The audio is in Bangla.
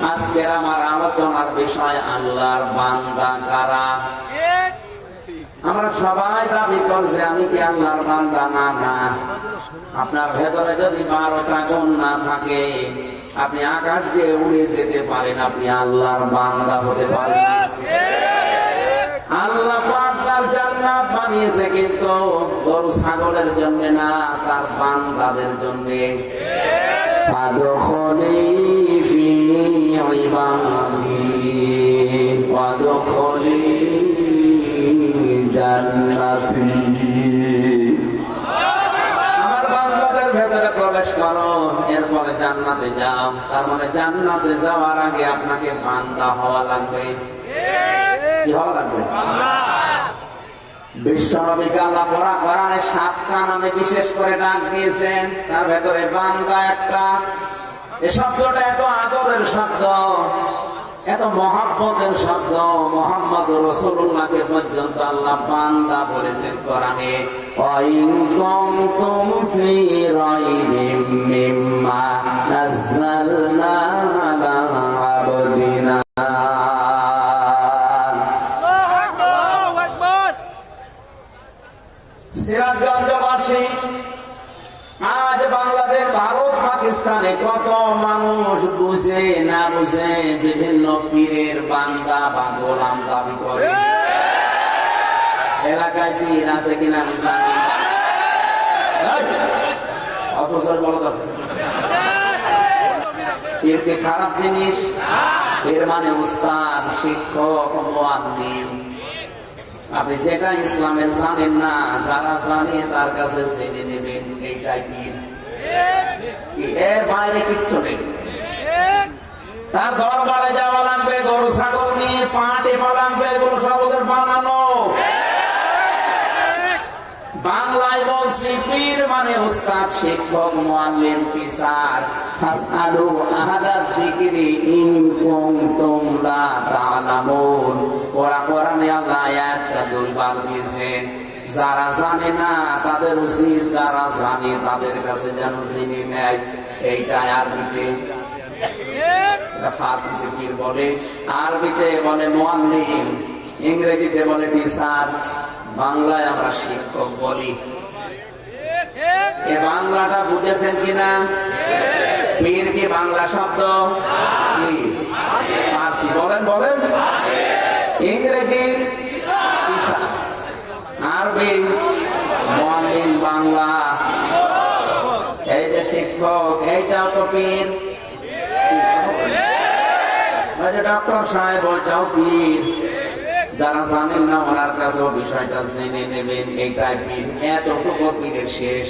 আজকের আমার আলোচনার বিষয় আল্লাহর বান্দা কারা? আমরা সবাই দাবি করছে, আমি কি আল্লাহর বান্দা? না না। আপনার ভেতরে যদি বারোটা গুণ না থাকে, আপনি আকাশ দিয়ে উড়ে যেতে পারেন, আপনি আল্লাহর বান্দা হতে পারেন। আল্লাহ তার জান্নাত বানিয়েছে, কিন্তু গরু ছাগলের জন্য না, তার বান্দাদের জন্য। আমার বান্দাদের ভেতরে প্রবেশ করো এরপরে জান্নাতে যাও তার মানে জান্নাতে যাওয়ার আগে আপনাকে বান্দা হওয়া লাগবে। কি হওয়া লাগবে? বিশ্বনবীকে আল্লাহ পড়া কোরআনে সাতটা নামে বিশেষ করে ডাক দিয়েছেন তার ভেতরে বান্দা একটা এ শব্দটা এত আদরের শব্দ এত মহাব্বতের শব্দ মোহাম্মদ রসুল্লাহকে পর্যন্ত আল্লাহ বান্দা বলেছেন কোরআনে ওয়াইন কুনতুম ফি রাইবিম মিম্মা নাযালনা আলা আবদিনা। সিরাজগঞ্জবাসী আজ বাংলাদেশ ভারত পাকিস্তানে কত মানুষ বুঝে না বুঝে বিভিন্ন পীরের বান্দা বা গোলাম দাবি করে। এলাকায় পীর আছে কিনা আমি জানি। অথচ বড় কথা পীর কি খারাপ জিনিস, এর মানে উস্তাদ, শিক্ষক মোয়াল্লিম আপনি যেটা ইসলামের জানেন না, যারা জানে তার কাছে জেনে নেবেন এইটাই পীর। এর বাইরে কিচ্ছু নেই। তার দরবারে যাওয়া লাগবে, গরু, ছাগল নিয়ে পাটে লাগবে এগুলো সব বানানো। বাংলায় বলছি, পীর মানে শিক্ষক মোয়াল্লিম পিসার ফাসআলু আহলাদ যিকরি দিয়েছেন। যারা জানে না তাদের উচিত, যারা জানে তাদের কাছে যেন জেনে নেয়। এইটা আরবিতে। বলে? আরবিতে বলে মোয়াল্লিম ইংরেজিতে বলে টিচার। বাংলায় আমরা শিক্ষক বলি। বাংলাটা বুঝেছেন কিনা? পীর কি বাংলা শব্দ? ফার্সি। বলেন বলেন। ইংরেজি টিচার আরবি মোয়াল্লিম বাংলা এই যে শিক্ষক এইটাও তো ডক্টর সাহেব ওইটাও পীর যারা জানেন না ওনার কাছে বিষয়টা জেনে নেবেন এইটাই পীর এতটুকু পীরের শেষ।